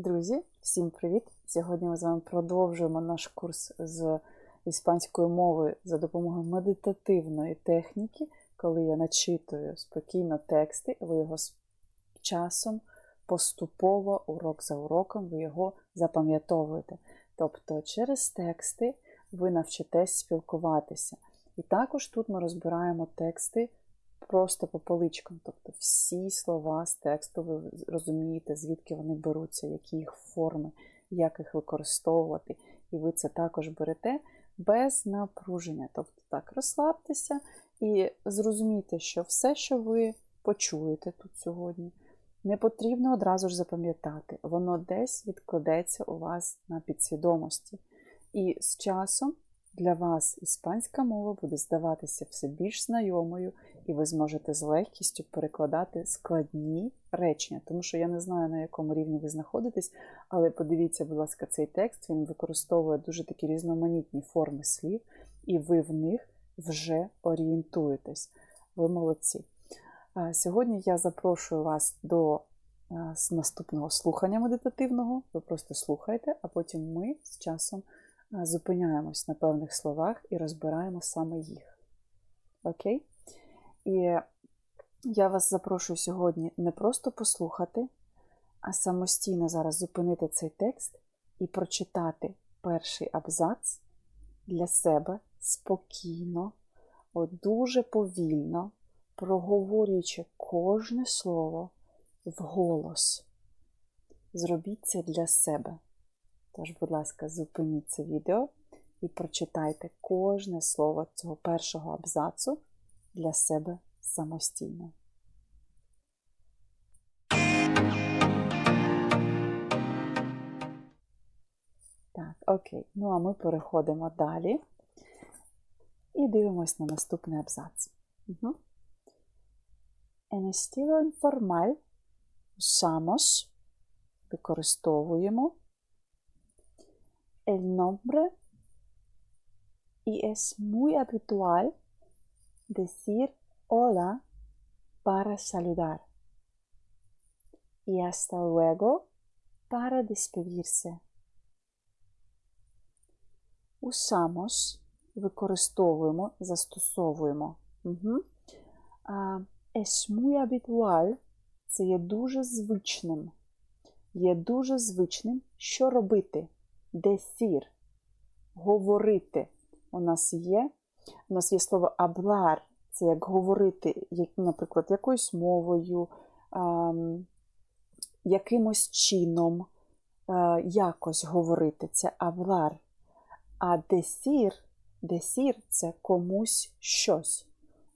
Друзі, всім привіт! Сьогодні ми з вами продовжуємо наш курс з іспанської мови за допомогою медитативної техніки, коли я начитую спокійно тексти, ви його з часом поступово, урок за уроком, ви його запам'ятовуєте. Тобто через тексти ви навчитесь спілкуватися. І також тут ми розбираємо тексти просто по поличкам. Тобто всі слова з тексту ви розумієте, звідки вони беруться, які їх форми, як їх використовувати. І ви це також берете без напруження. Тобто так, розслабтеся і зрозумійте, що все, що ви почуєте тут сьогодні, не потрібно одразу ж запам'ятати. Воно десь відкладеться у вас на підсвідомості. І з часом для вас іспанська мова буде здаватися все більш знайомою, і ви зможете з легкістю перекладати складні речення. Тому що я не знаю, на якому рівні ви знаходитесь, але подивіться, будь ласка, цей текст він використовує дуже такі різноманітні форми слів, і ви в них вже орієнтуєтесь. Ви молодці. Сьогодні я запрошую вас до наступного слухання медитативного. Ви просто слухайте, а потім ми з часом зупиняємось на певних словах і розбираємо саме їх. Окей? І я вас запрошую сьогодні не просто послухати, а самостійно зараз зупинити цей текст і прочитати перший абзац для себе спокійно, от дуже повільно, проговорюючи кожне слово вголос. Зробіть це для себе. Тож, будь ласка, зупиніть це відео і прочитайте кожне слово цього першого абзацу для себе самостійно. Так, окей. Ну а ми переходимо далі і дивимось на наступний абзац. Угу. En estilo informal usamos, використовуємо el nombre y es muy habitual decir hola para saludar y hasta luego para despedirse. Usamos, використовуємо, застосовуємо. Угу. А, es muy habitual це є дуже звичним. Є дуже звичним, що робити. Десір. Говорити. У нас є у нас є слово аблар, це як говорити, наприклад, якоюсь мовою, якимось чином, якось говорити. Це аблар. А десір, десір це комусь щось.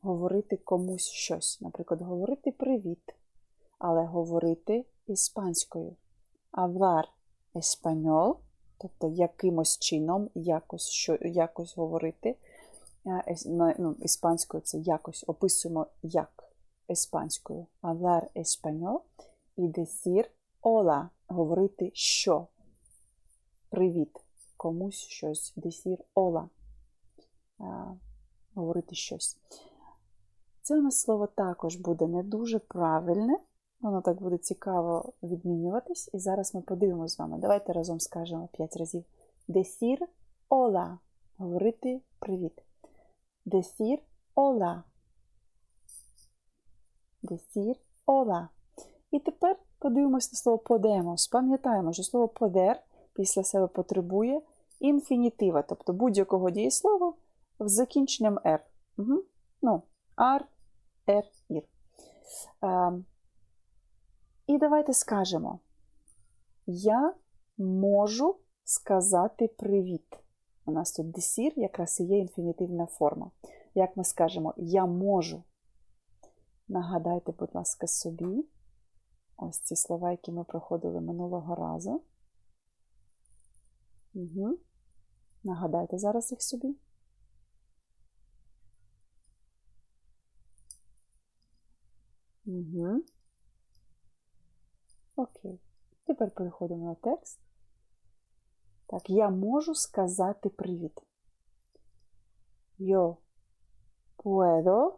Говорити комусь щось. Наприклад, говорити привіт, але говорити іспанською. Аблар еспаньол тобто якимось чином якось що, якось говорити. Ну, Іспанською це якось описуємо як іспанською. Hablar español і decir hola, говорити що. Привіт. Комусь щось. Decir hola. Говорити щось. Це у нас слово також буде не дуже правильне, Воно так буде цікаво відмінюватись. І зараз ми подивимося з вами. Давайте разом скажемо 5 разів. Десір ола. Говорити привіт. Десір ола. Десір ола. І тепер подивимось на слово подемос. Пам'ятаємо, що слово подер після себе потребує інфінітива, тобто будь-якого дієслова з закінченням «р». Угу. Ну, ар, ер, ір. Ем, і давайте скажемо: Я можу сказати привіт. У нас тут десір якраз і є інфінітивна форма. Як ми скажемо, я можу. Нагадайте, будь ласка, собі ось ці слова, які ми проходили минулого разу. Угу. Нагадайте зараз їх собі. Угу. Окей. Тепер переходимо на текст. Так, я можу сказати привіт. Yo puedo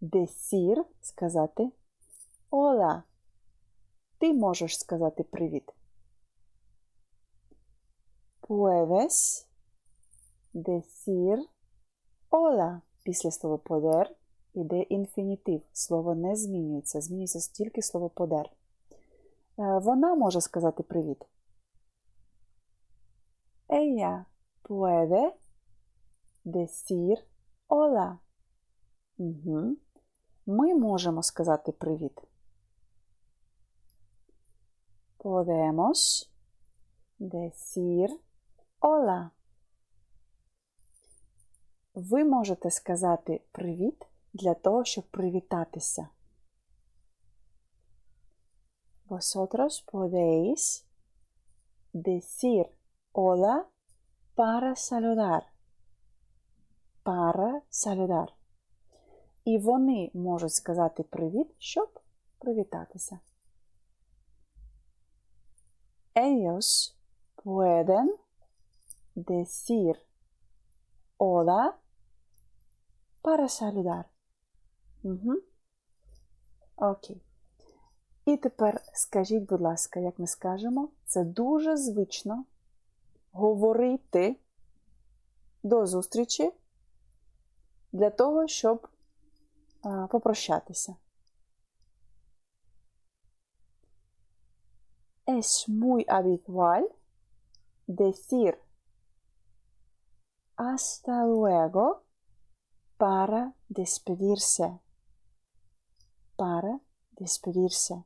decir сказати Hola. Ти можеш сказати привіт. puedes decir hola. Після слова poder іде інфінітив. Слово не змінюється, змінюється тільки слово poder. Вона може сказати привіт. Ella puede decir hola. Угу. Ми можемо сказати привіт. Podemos decir hola. Ви можете сказати привіт для того, щоб привітатися. Vosotros podéis decir hola para saludar. Para saludar. І вони можуть сказати привіт, щоб привітатися. Ellos pueden decir hola para saludar. Угу. Окей. І тепер скажіть, будь ласка, як ми скажемо, це дуже звично говорити до зустрічі для того, щоб попрощатися. Es muy habitual decir hasta luego para despedirse. Para despedirse.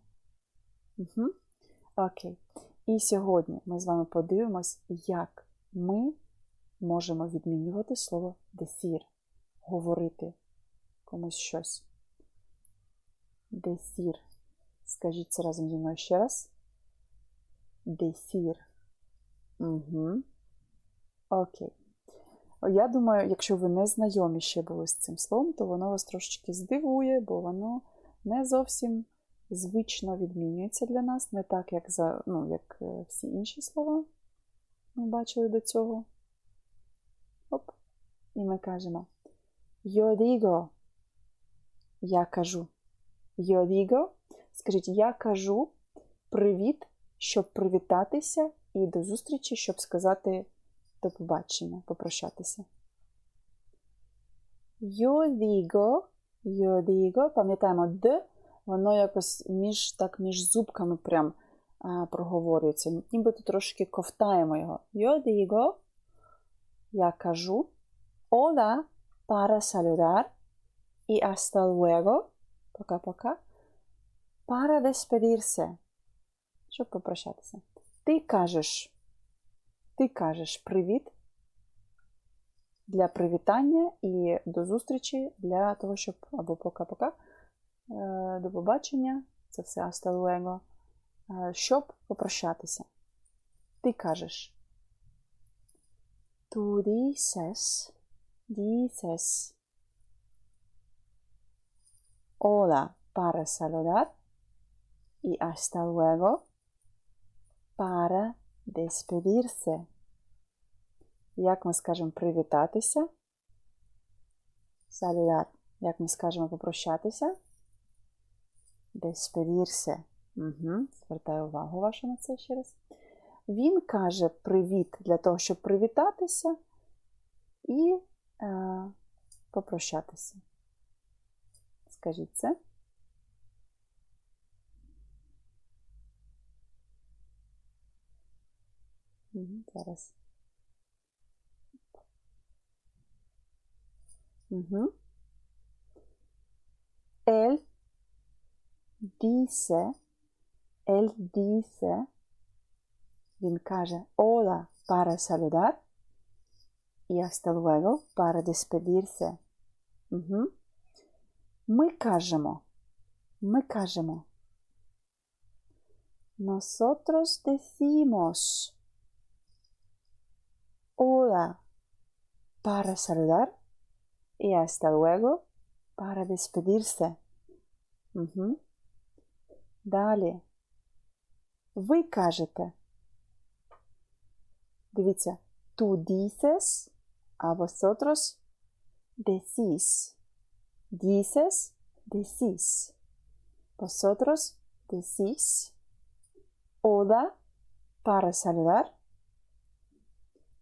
Угу. Окей. І сьогодні ми з вами подивимось, як ми можемо відмінювати слово decir, говорити комусь щось. Decir. Скажіть це разом зі мною ще раз. Decir. Угу. Окей. Я думаю, якщо ви не знайомі ще були з цим словом, то воно вас трошечки здивує, бо воно не зовсім звично відмінюється для нас, не так, як за, ну, як е, всі інші слова ми бачили до цього. Оп. І ми кажемо digo. Я кажу. Digo. Скажіть, я кажу привіт, щоб привітатися, і до зустрічі, щоб сказати до побачення, попрощатися. Yo digo, пам'ятаємо Д, воно якось між так, між зубками прям а, проговорюється. Нібито трошки ковтаємо його. Digo, я кажу, hola para saludar y hasta luego, пока-пока, para despedirse, щоб попрощатися. Ти кажеш, ти кажеш привіт для привітання і до зустрічі для того, щоб або пока-пока, до побачення, це все hasta luego, щоб попрощатися. Ти кажеш. Tú dices, dices, hola para saludar y hasta luego para despedirse. Як ми скажемо привітатися? Saludar. Як ми скажемо попрощатися? Despedirse. Угу. Звертаю увагу вашу на це ще раз. Він каже привіт для того, щоб привітатися і е, попрощатися. Скажіть це. Угу, Зараз. Угу. Él dice, él dice, він каже hola para saludar y hasta luego para despedirse. Угу. Ми кажемо, ми кажемо. Nosotros decimos hola para saludar y hasta luego para despedirse. Угу. Далі. Ви кажете. Дивіться, tú dices, а vosotros decís. Dices, decís. Vosotros decís. Hola para saludar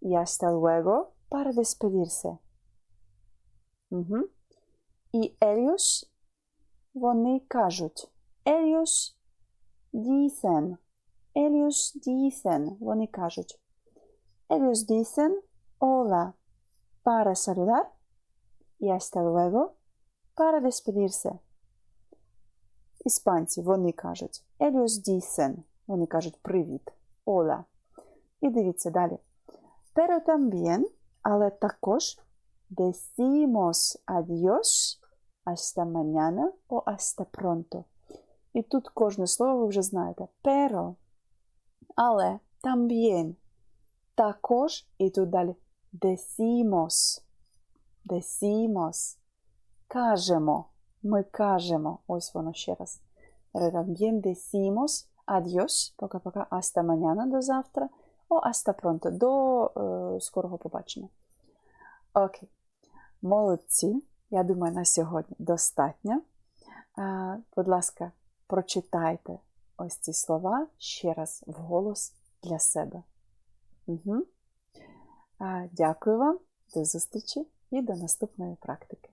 y hasta luego para despedirse. Угу. І ellos, вони кажуть. Ellos dicen. Ellos dicen. Вони кажуть. Ellos dicen hola para saludar y hasta luego para despedirse. Іспанці, вони кажуть. Ellos dicen. Вони кажуть привіт. Hola. І дивіться далі. Pero también, але також decimos adiós hasta mañana o hasta pronto. І тут кожне слово ви вже знаєте. Pero, але, también, також, і тут далі decimos, decimos, кажемо, ми кажемо, ось воно ще раз. Pero también decimos пока-пока, hasta mañana, до завтра, о hasta pronto, до е, скорого побачення. Окей. Молодці. Я думаю, на сьогодні достатньо. А, будь ласка, прочитайте ось ці слова ще раз вголос для себе. Угу. Дякую вам, до зустрічі і до наступної практики.